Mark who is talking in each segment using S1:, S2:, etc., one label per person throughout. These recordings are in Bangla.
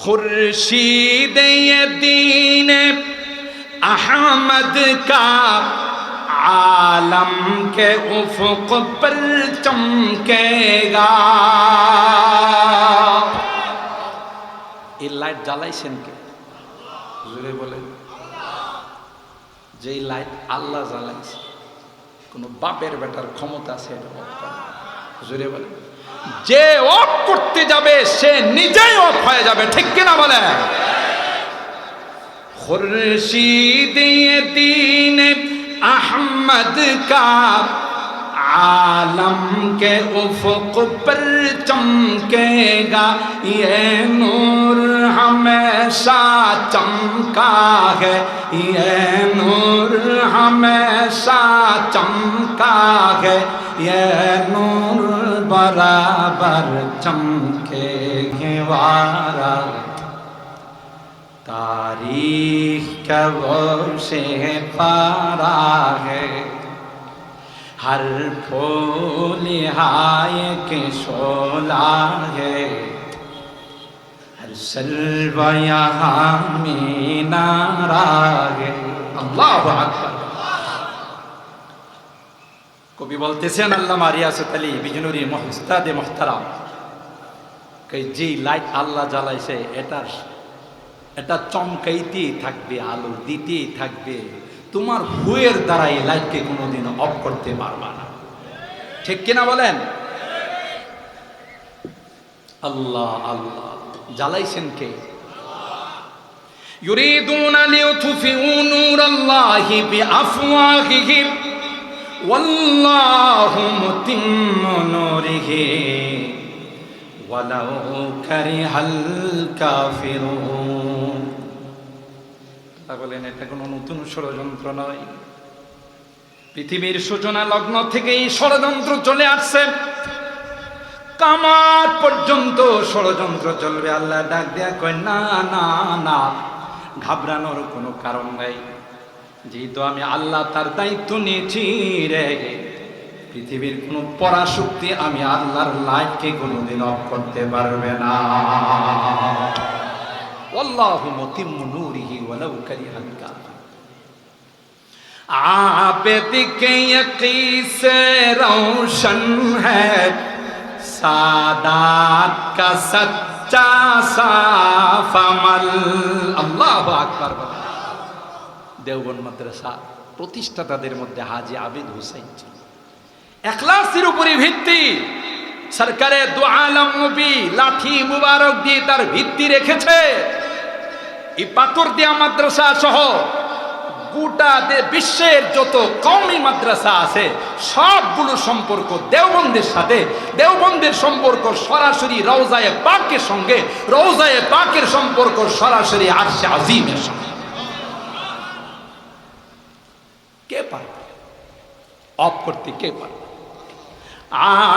S1: खुर्शीद ये दीन अहमद का आलम के उफुक पर चमकेगा এই লাইট জ্বালাইছেন কে জোরে বলেন যে এই লাইট আল্লাহ জ্বালাইছে কোনো বাপের বেটার ক্ষমতা আছে এটা off করার। জোরে বলেন যে অফ করতে যাবে, সে নিজেই অফ হয়ে যাবে, ঠিক কিনা বলে? খুরশিদ দিন আহমদ কা आलम के उफुक पर चमकेगा, ये नूर हमेशा चमका है। ये नूर हमेशा चमका है। ये नूर बराबर चमके वारा। तारीख का वो से पारा है। हर फूल हाय के शोला है हर सलव यहाँ में नारा है अल्लाह আকবার কবি বলতেছেন আল্লাহ মারিয়াসত আলী বিজনুরি মহস্তাদে মোহতারাম যে লাইট আল্লাহ জ্বালাইছে এটার এটা চমকাইতেই থাকবে আলো দিতেই থাকবে তোমার হুয়ের দ্বারা এই লাইটকে কোনোদিন অফ করতে পারবা না ঠিক কিনা বলেন আল্লাহ আল্লাহ জ্বালাইছেন কে يريدون ليطفئوا نور الله بأفواههم والله متم نوره ولو كره الكافرون তা বলেন, এটা কোনো নতুন ষড়যন্ত্র নয়। পৃথিবীর সূচনা লগ্ন থেকে এই ষড়যন্ত্র চলে আসছে। কামার পর্যন্ত ষড়যন্ত্র চলবে, আল্লাহ ডাক দেয়া কয়, না না না, ঘাবড়ানোর কোনো কারণ নাই। যেহেতু আমি আল্লাহ তার দায়িত্ব নিয়েছি রে, পৃথিবীর কোনো পরাশক্তি আমি আল্লাহর লাইফকে কোনোদিন অফ করতে পারবে না। আল্লাহ মতিমনুরিহি ওয়ালাউ কারিহাল কাফির। দেওবন মাদ্রাসা প্রতিষ্ঠাতাদের মধ্যে হাজি আবিদ হুসাইন ছিল। এখলাসের উপরে ভিত্তি। সরকারে দু আলম লাঠি মুবারক দিয়ে তার ভিত্তি রেখেছে। এই পাথর দিয়া মাদ্রাসা সহ গোটা দে- বিশ্বের যত কমই মাদ্রাসা আছে সবগুলো সম্পর্ক দেওবন্দের সাথে দেওবন্দের সম্পর্ক সরাসরি রওজায়ে পাকের সঙ্গে রওজায়ে পাকের সম্পর্ক সরাসরি আরশে আজিমের সঙ্গে কে পারবে অফ করতে কে পারবে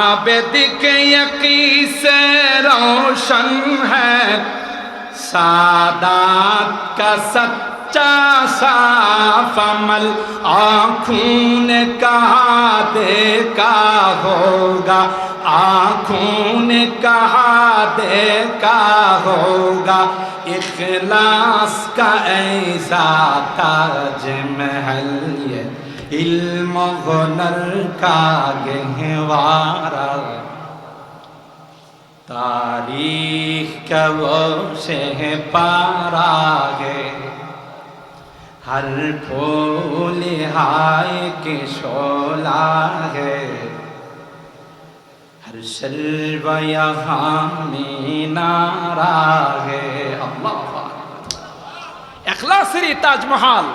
S1: आबिद के यकी से रोशन है सादात का सच्चा साफ़ अमल आँखों ने कहा, देखा होगा। आँखों ने कहा, देखा होगा। इखलास का ऐसा ताज महल ये इल्म का गहवारा। तारीख का वो से पारा है हर फूल हाय के शोला है हर शल्व यहाँ में नारा है अल्लाह এখলাসেরই তাজমহল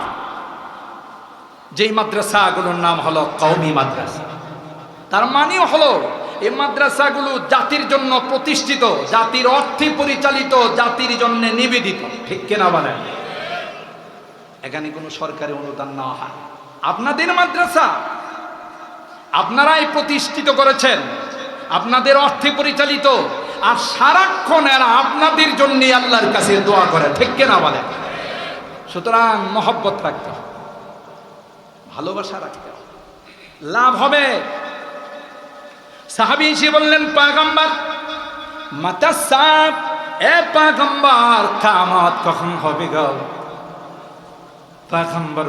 S1: যেই মাদ্রাসাগুলোর নাম হলো কওমি মাদ্রাসা তার মানেও হলো এই মাদ্রাসাগুলো জাতির জন্য প্রতিষ্ঠিত, জাতির অর্থে পরিচালিত, জাতির জন্য নিবেদিত। ঠিক কিনা বলেন? এখানে কোনো সরকারি অনুদান নেওয়া হয়। আপনাদের মাদ্রাসা আপনারাই প্রতিষ্ঠিত করেছেন, আপনাদের অর্থে পরিচালিত, আর সারাক্ষণ এরা আপনাদের জন্য আল্লাহর কাছে দোয়া করে। ঠিক কিনা বলেন? সুতরাং মহব্বত রাখতে ভালোবাসা রাখতে লাভ হবে। বললেন মাতা সাপ এ কামত কখন হবে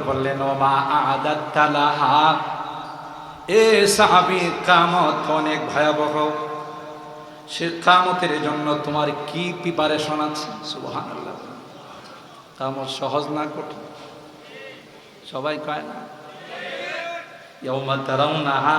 S1: বললেন, ও মা এ সাহাবি কামত অনেক ভয়াবহ। সে কামতের জন্য তোমার কি প্রিপারেশন আছে? সুবহান কামত সহজ না কঠিন? সবাই কয় না? নাহা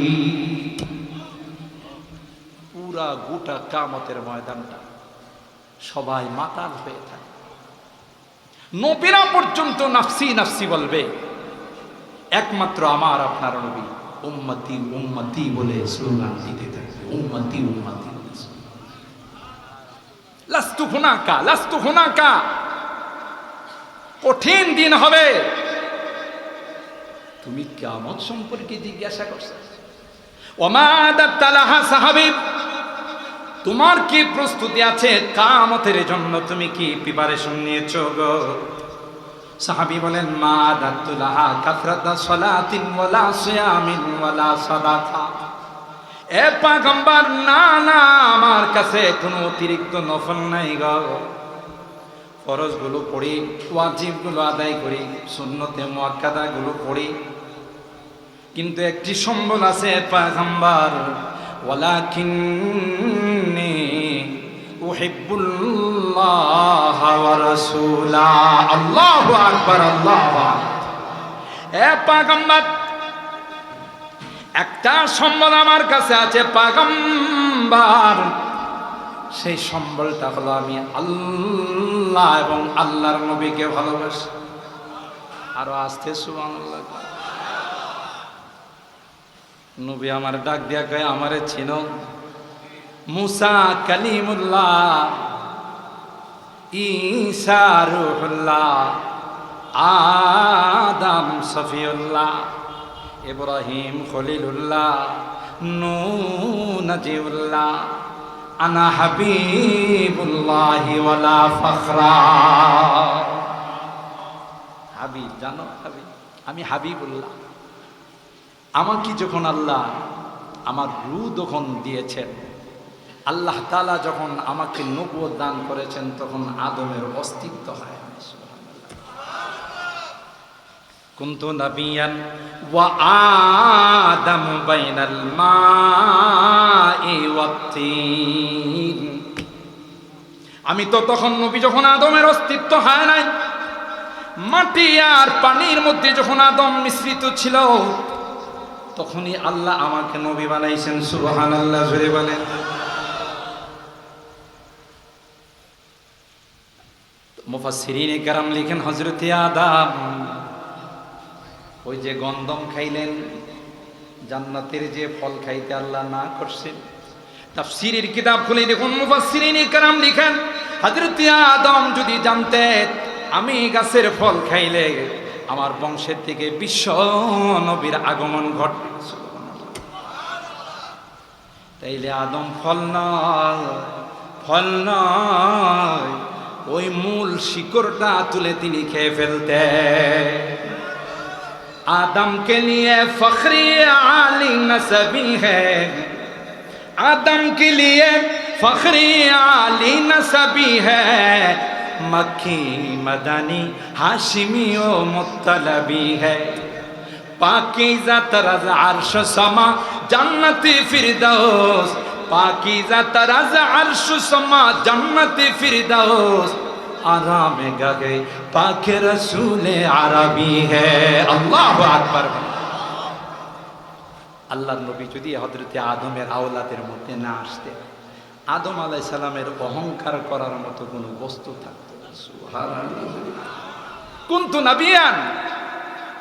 S1: পুরা গোটা কামতের ময়দানটা সবাই মাতাল হয়ে থাকে। নবীরা পর্যন্ত নাফসি নাফসি বলবে, একমাত্র আমার আপনার নবী উম্মতি উম্মতি বলে স্লোগান দিতে থাকে উম্মতি উম্মতি লাস্তু হুনাকা লাস্তু হুনাকা। কঠিন দিন হবে। তুমি কেমন সম্পর্কে জিজ্ঞাসা করছ। তালাহা সাহাবিব তোমার কি প্রস্তুতি আছে কামতের জন্য? তুমি কি প্রিপারেশন নিয়েছ গো? সাহাবি বলেন, মা দাতুলাহা কাফরাতা সালাতিন ওয়ালা সিয়ামিন ওয়ালা সাদাকা এ পাগম্বার, না না, আমার কাছে কোনো অতিরিক্ত নফল নাই গো। ফরজগুলো পড়ি, ওয়াজিবগুলো আদায় করি, সুন্নতে মুআক্কাদাগুলো পড়ি। কিন্তু একটি সম্বল আছে পাগম্বার উহিব্বুল্লাহ ওয়া রাসূলা। আল্লাহু আকবার আল্লাহু আকবার। এ পাগম্বার, একটা সম্বল আমার কাছে আছে পাগম্বার। সেই সম্বলটা হলো আমি আল্লাহ এবং আল্লাহর নবীকে ভালোবাসি। আরও আসতে সুবহানাল্লাহ। নবী আমার ডাক দিয়া কয়, আমারে চিনো। মুসা কালিমুল্লাহ, ঈসা রুহুল্লাহ, আদম সফিউল্লাহ, ইব্রাহিম খলিলুল্লাহ নূ নাজিউল্লাহ, আনা হাবিবুল্লাহ ওয়ালা ফখরা। হাবিব, জানো হাবিব? আমি হাবিবুল্লাহ। আমাকে যখন আল্লাহ আমার রু যখন দিয়েছেন, আল্লাহ তালা যখন আমাকে নবুয় দান করেছেন, তখন আদমের অস্তিত্ব হয়। কুন্তু নবিয়ান ওয়া আদম বাইনাল আমি তো তখন নবী যখন আদমের অস্তিত্ব হয় নাই, মাটি আর পানির মধ্যে যখন আদম মিশ্রিত ছিল তখনই আল্লাহ আমাকে নবী বানাইছেন সুবহান আল্লাহ জুড়ে বলেন। মুফাসসিরিনে কারাম লিখেন হযরতে আদম, ওই যে গন্ধম খাইলেন, জান্নাতের যে ফল খাইতে আল্লাহ না করছেন। তাফসীরের কিতাব খুলে দেখুন, মুফাসসিরিনে কারাম লিখেন, হযরতে আদম যদি জানতেন আমি গাছের ফল খাইলে আমার বংশের থেকে বিশ্ব নবীর আগমন ঘট তাইলে আদম ফল নয় ফল নয়, ওই মূল শিকড়টা তুলে তিনি খেয়ে ফেলতে। আদমকে নিয়ে ফখরি আলী নসবি হ্যাঁ আদম কে লিয়ে ফখরি আলী নসবি হ্যাঁ मक्खी मदनी हाशिमी ओ मुत्तलबी है पाकीजा तरज अर्श समा जन्नती फिरदौस पाकीजा तरज अर्श समा जन्नती फिरदौस आराम गगे पाक रसूल আরবি হে আল্লাহ আকবার আল্লাহর নবী যদি হজরতে আদমের আওলাদের মধ্যে না আসতে আদম আলাই সালামের অহংকার করার মতো কোনো বস্তু থাকতো না সুবহানাল্লাহ। কুনতু নাবিয়ান?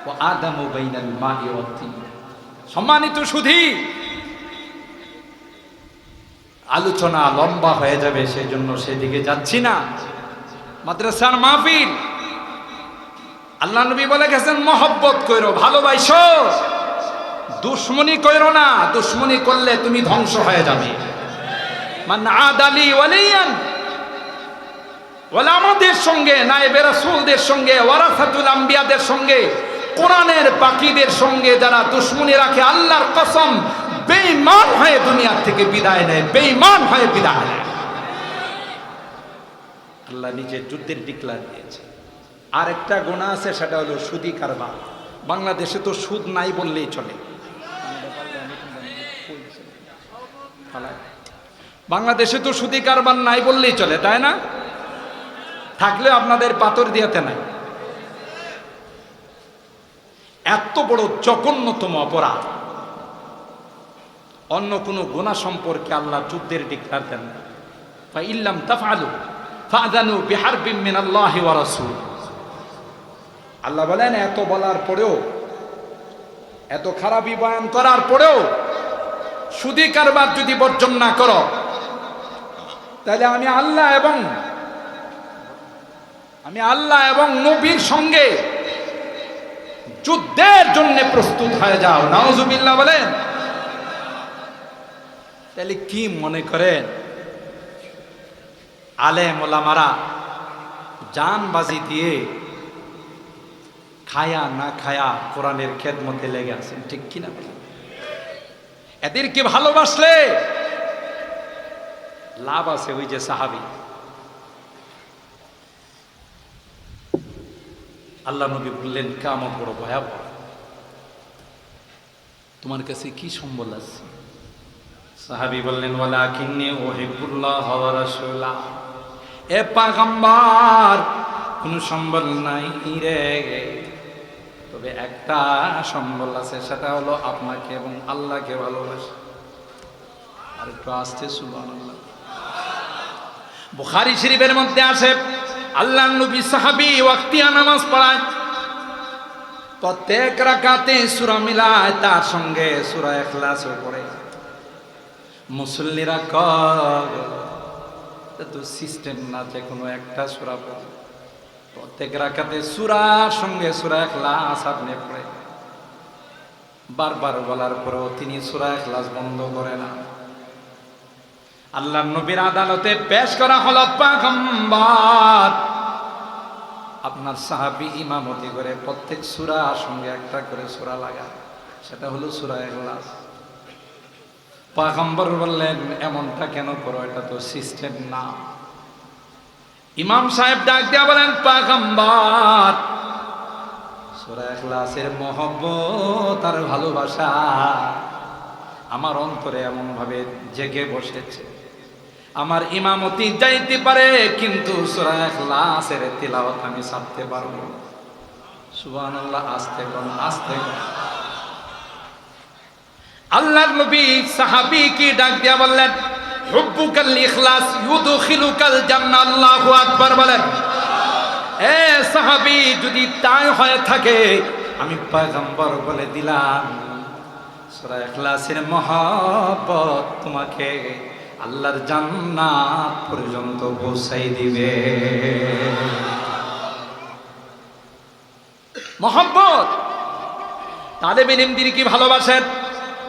S1: ও আদম বাইনাল সম্মানিত সুধী। আলোচনা লম্বা হয়ে যাবে সেই জন্য সেদিকে যাচ্ছি না। মাদ্রাসার মাহফিল। আল্লাহ নবী বলে গেছেন মহব্বত কইরো ভালোবাসো। দুশ্মনী কইরো না দুশ্মনী করলে তুমি ধ্বংস হয়ে যাবে। মান আদালি ওয়ালিয়ান। ওলা আমাদের সঙ্গে, নায়েবে রাসূলদের সঙ্গে, ওয়ারাসাতুল আম্বিয়াদের সঙ্গে, কোরআনের পাখিদের সঙ্গে যারা দুশ্মনী রাখে, আল্লাহর কসম, বেঈমান হয়ে দুনিয়ার থেকে বিদায় নেয়, বেঈমান হয়ে বিদায় নেয়। আল্লাহ নিজের যুদ্ধের ডিক্লার দিয়েছে। আর একটা গোনা আছে, সেটা হলো সুদি কারবার। বাংলাদেশে তো সুদ নাই বললেই চলে। বাংলাদেশে তো সুদি কারবার নাই বললেই চলে, তাই না? থাকলেও আপনাদের পাথর দিয়াতে নাই। এত বড় জঘন্যতম অপরাধ। অন্য কোনো গোনা সম্পর্কে আল্লাহ যুদ্ধের ডিক্লার দেন বা ইল্লাম তাফালু ফাদানু বিহারবিম মিনাল্লাহি ওয়া রাসূল। আল্লাহ বলেন, এত বলার পরেও, এত খারাপই বয়ান করার পরেও সুদি কারবার যদি বর্জন না করো, তাহলে আমি আল্লাহ এবং আমি আল্লাহ এবং নবীর সঙ্গে যুদ্ধের জন্য প্রস্তুত হয়ে যাও। নাউজুবিল্লাহ বলেন। তাহলে কি মনে করেন? আলেম ওলামারা জানবাজি দিয়ে খায়া না খায়া কোরআনের খেদমতে লেগে আছেন, ঠিক কিনা? এদেরকে ভালোবাসলে লাভ আছে ওই যে সাহাবি। আল্লাহ নবী বললেন কামত বড় ভয়াবহ। তোমার কাছে কি সম্বল আছে? সাহাবি বললেন ওয়ালা কিন্নি ওহিবুল্লাহ ওয়া রাসূলা এ পাগাম্বার কোনো সম্বল নাই রে। তবে একটা সম্বল আছে সেটা হলো আপনাকে এবং আল্লাহকে ভালোবাসে। আর একটু আসতে সুবহানাল্লাহ। বুখারী শরীফের মধ্যে আছে আল্লাহ নবী সাহাবি ওয়াক্তিয়া নামাজ পড়ায়। প্রত্যেক রাকাতে সূরা মিলায় তার সঙ্গে সূরা ইখলাসও পড়ে। মুসল্লিরা কর তো সিস্টেম না যে কোনো একটা সূরা পড়ে। প্রত্যেক রাকাতে সূরার সঙ্গে সূরা ইখলাস আপনি পড়ে। বারবার বলার পরেও তিনি সূরা ইখলাস বন্ধ করে না। আল্লাহ নবীর আদালতে পেশ করা হলো পাগম্বার। আপনার সাহাবি ইমামতি করে প্রত্যেক সূরার সঙ্গে একটা করে সূরা লাগায়। সেটা হলো সূরা ইখলাস। পাগম্বর বললেন, এমনটা কেন করো? এটা তো সিস্টেম না। ইমাম সাহেব ডাক দিয়া বলেন, পাগম্বর, সূরা ইখলাসের মহব্বত আর ভালোবাসা আমার অন্তরে এমন ভাবে জেগে বসেছে। আমার ইমামতি যাইতে পারে, কিন্তু আমি ছাড়তে পারব সুবহানাল্লাহ আস্তে আস্তে কোন আল্লাহর নবী সাহাবী কি ডাক দিয়া বললেন? হুব্বুকাল আল্লাহু বলেন। এ যদি তাই হয়ে থাকে, আমি পয়গম্বর বলে দিলাম। সূরা তোমাকে আল্লাহর জান্নাত পর্যন্ত পৌঁছাই দিবে। মহব্বত তাদের ইলমদেরকে ভালোবাসেন?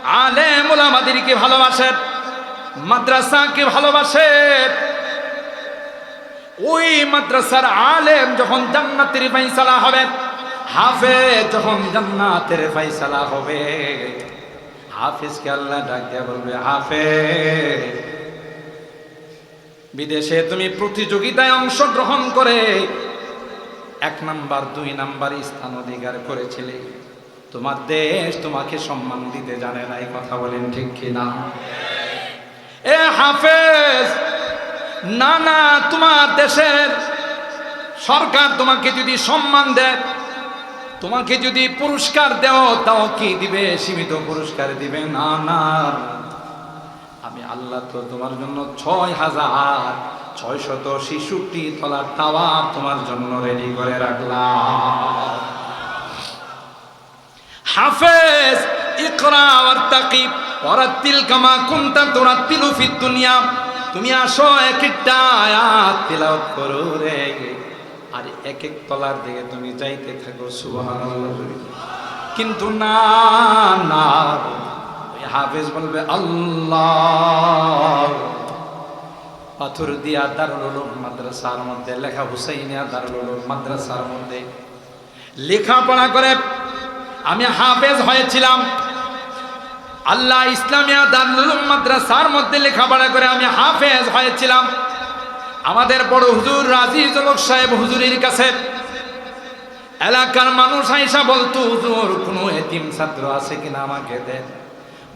S1: আলেম ওলামাদেরকে ভালোবাসেন? মাদ্রাসাকে ভালোবাসেন? ওই মাদ্রাসার আলেম যখন জান্নাতের ফাইসালা হবে, হাফেজ যখন জান্নাতের ফাইসালা হবে। হাফিজকে আল্লাহ ডাকিয়া বলবে, হাফেজ। বিদেশে তুমি প্রতিযোগিতায় অংশগ্রহণ করে এক নাম্বার, দুই নাম্বার স্থান অধিকার করেছিলে। তোমার দেশ তোমাকে সম্মান দিতে জানে না, এই কথা বলেন ঠিক কিনা? এ হাফেজ, না না, তোমার দেশের সরকার তোমাকে যদি সম্মান দেয়, তোমাকে যদি পুরস্কার দেও, তাও কি দিবে? সীমিত পুরস্কার দিবে? না না। আমি আল্লাহ তো তোমার জন্য ছয় হাজার ছয় শত শিশুটি তলার টাওয়ার তোমার জন্য রেডি করে রাখলাম। হাফেজ, ইকরা ওয়ারতাকিব ওয়ারাতিল কামা কুনতা তুরাতিলু ফিদ দুনিয়া। তুমি আসো এক একটা আয়াত তিলাওয়াত করো রে। আর এক এক তলার দিকে তুমি যাইতে থাকো, সুবহানাল্লাহ। কিন্তু না না হাফেজ বলবে, আল্লাহ। পাথর দিয়া দারুল উলুম মাদ্রাসার মধ্যে, লেখা হুসাইনিয়া দারুল উলুম মাদ্রাসার মধ্যে লেখাপড়া করে আমি হাফেজ হয়েছিলাম। আল্লাহ ইসলামিয়া দারুল মাদ্রাসার মধ্যে লেখাপড়া করে আমি হাফেজ হয়েছিলাম। আমাদের বড় হুজুর রাজি জলক সাহেব হুজুরের কাছে, এলাকার মানুষ আইসা বলতো, হুজুর, কোনো এতিম ছাত্র আছে কিনা আমাকে দেন?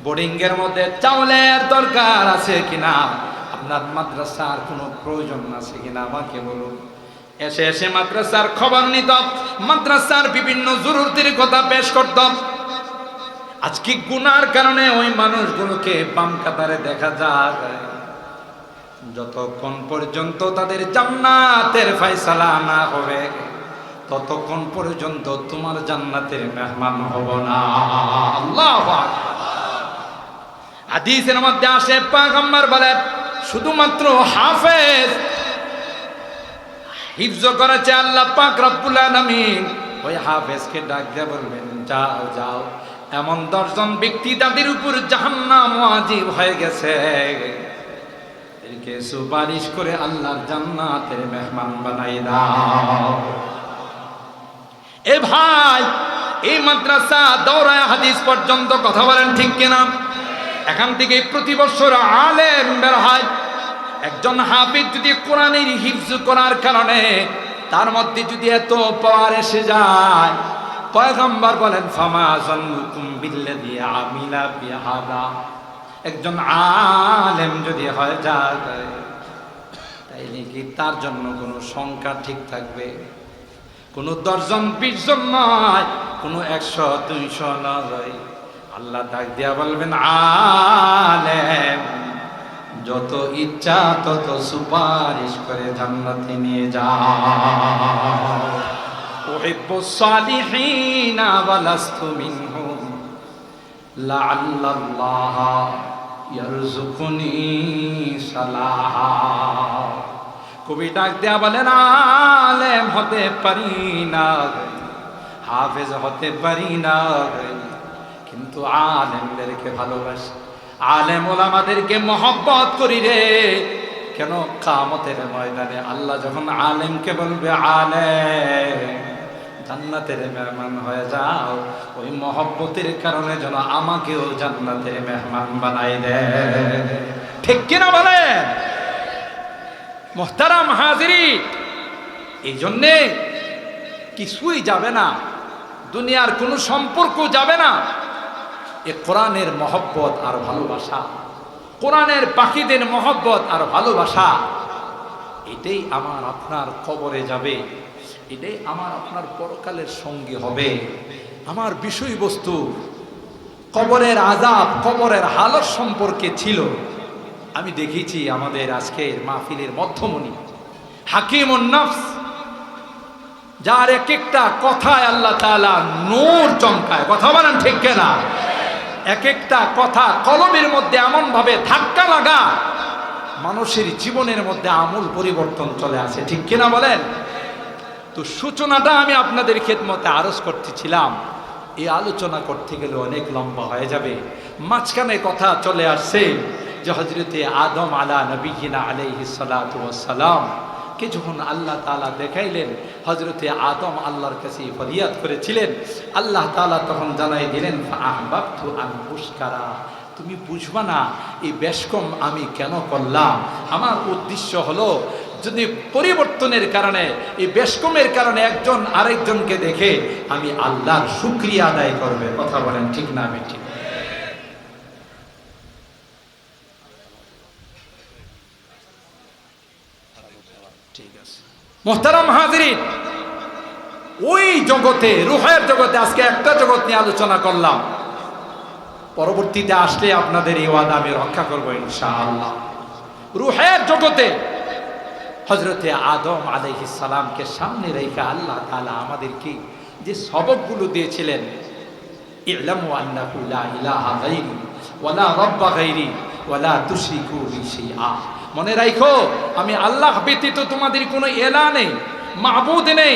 S1: বোর্ডিং এর মধ্যে চাউলের দরকার আছে কিনা? আপনার মাদ্রাসার কোনো প্রয়োজন আছে কিনা? আমাকে বলুন। এসে এসে মাদ্রাসার খবর নিত। মাদ্রাসার বিভিন্ন জরুরতির কথা পেশ করতাম আজকে গুনার কারণে ওই মানুষগুলোকে বাম কাতারে দেখা যায়। যতক্ষণ পর্যন্ত তাদের জান্নাতের ফয়সালা না হবে, ততক্ষণ পর্যন্ত তোমার জান্নাতের মেহমান হব না। আল্লাহ হাদিসের মধ্যে আসে, পাগম্বর বলে, শুধুমাত্র হাফেজ হিফজ করেছে আল্লাহ পাক রব্বুল আলামিন। ওই হাফেজকে ডাক দিয়ে বলবেন, যাও যাও, এমন দশজন ব্যক্তি তাদের উপর জাহান্নাম ওয়াজিব হয়ে গেছে। এদেরকে সুপারিশ করে আল্লাহর জান্নাতের মেহমান বানাই দাও। এ ভাই, এই মাদ্রাসা দৌড়ায় হাদিস পর্যন্ত কথা বলেন ঠিক কিনা? এখান থেকে প্রতি বছর আলেম বের হয়। একজন হাফিজ যদি কোরআনের হিফজ করার কারণে তার মধ্যে যদি এত পাওয়ার এসে যায়, পয়গম্বর বলেন, ফামা জন্নুকুম বিল্লাযী আমিলা বিহাদা। একজন আলেম যদি হয় যায়, তাইলে কি তার জন্য কোনো সংখ্যা ঠিক থাকবে? কোনো দশজন বিশ জন নয়, কোনো একশো, দুইশো নয়। আল্লাহ ডাক দিয়া বলবেন, আলেম, যত ইচ্ছা তত সুপারিশ করে জান্নাতে নিয়ে যা উহিব্বু সালিহিনা ওয়ালাস্তু মিনহুম, লাআল্লাল্লাহ ইয়ারযুকুনি সালাহা। কবি ডাক দেয়া বলেন, আলেম হতে পারি না হাফেজ হতে পারি না কিন্তু আলেমদেরকে ভালোবাসি। আলেম ওলামাদেরকে মহব্বত করি রে। কেন? কামতের ময়দানে আল্লাহ যখন আলেমকে বলবে, আলেম, জান্নাতের মেহমান হয়ে যাও। ওই মহব্বতের কারণে যেন আমাকেও জান্নাতের মেহমান বানাই দে। ঠিক কিনা বলেন? মোহতারাম হাজিরি, এই জন্যে কিছুই যাবে না। দুনিয়ার কোনো সম্পর্ক যাবে না। এ কোরআনের মহব্বত আর ভালোবাসা, কোরআনের পাখিদের মহব্বত আর ভালোবাসা, এটাই আমার আপনার কবরে যাবে, এটাই আমার আপনার পরকালের সঙ্গী হবে। আমার বিষয়বস্তু কবরের আজাব কবরের হালত সম্পর্কে ছিল। আমি দেখেছি আমাদের আজকের মাহফিলের মধ্যমণি, হাকিম নফস, যার এক একটা কথায় আল্লাহ তাআলা নূর চমকায়। কথা বলেন ঠিক কেনা? এক একটা কথা কলমের মধ্যে এমন ভাবে ধাক্কা লাগা, মানুষের জীবনের মধ্যে আমূল পরিবর্তন চলে আসে। ঠিক কিনা বলেন? তো সূচনাটা আমি আপনাদের খেদমতে আরজ করতেছিলাম। এই আলোচনা করতে গেলে অনেক লম্বা হয়ে যাবে। মাঝখানে কথা চলে আসছে যে হজরতে আদম আলা নবীনা আলাইহি সালাম কে যখন আল্লাহ তালা দেখাইলেন হজরতে আদম আল্লাহর কাছে ফরিয়াদ করেছিলেন, আল্লাহ তালা তখন জানাই দিলেন আহবাবতু আন পুষ্কারা তুমি বুঝবা না, এই বেশকম আমি কেন করলাম? আমার উদ্দেশ্য হলো, যদি পরিবর্তনের কারণে, এই বেশকমের কারণে একজন আরেকজনকে দেখে, আমি আল্লাহর শুক্রিয়া আদায় করবে। কথা বলেন ঠিক না, আমি ঠিক ঠিক আছে। মোহতারাম হাজরিন, ওই জগতে, রুহের জগতে আজকে একটা জগৎ নিয়ে আলোচনা করলাম। পরবর্তীতে আসলে আপনাদের এই ওয়াদা আমি রক্ষা করব ইনশাআল্লাহ। রুহের জগতে হজরতে আদম সালামকে সামনে রেখে আল্লাহ তালা আমাদেরকে যে সবকগুলো দিয়েছিলেন, ইলামু লা ইলাহা গায়রি, ওয়ালা রাব্বা ওয়ালা মনে রাখো আমি আল্লাহ ব্যতীত তোমাদের কোনো এলা নেই মাহবুদ নেই।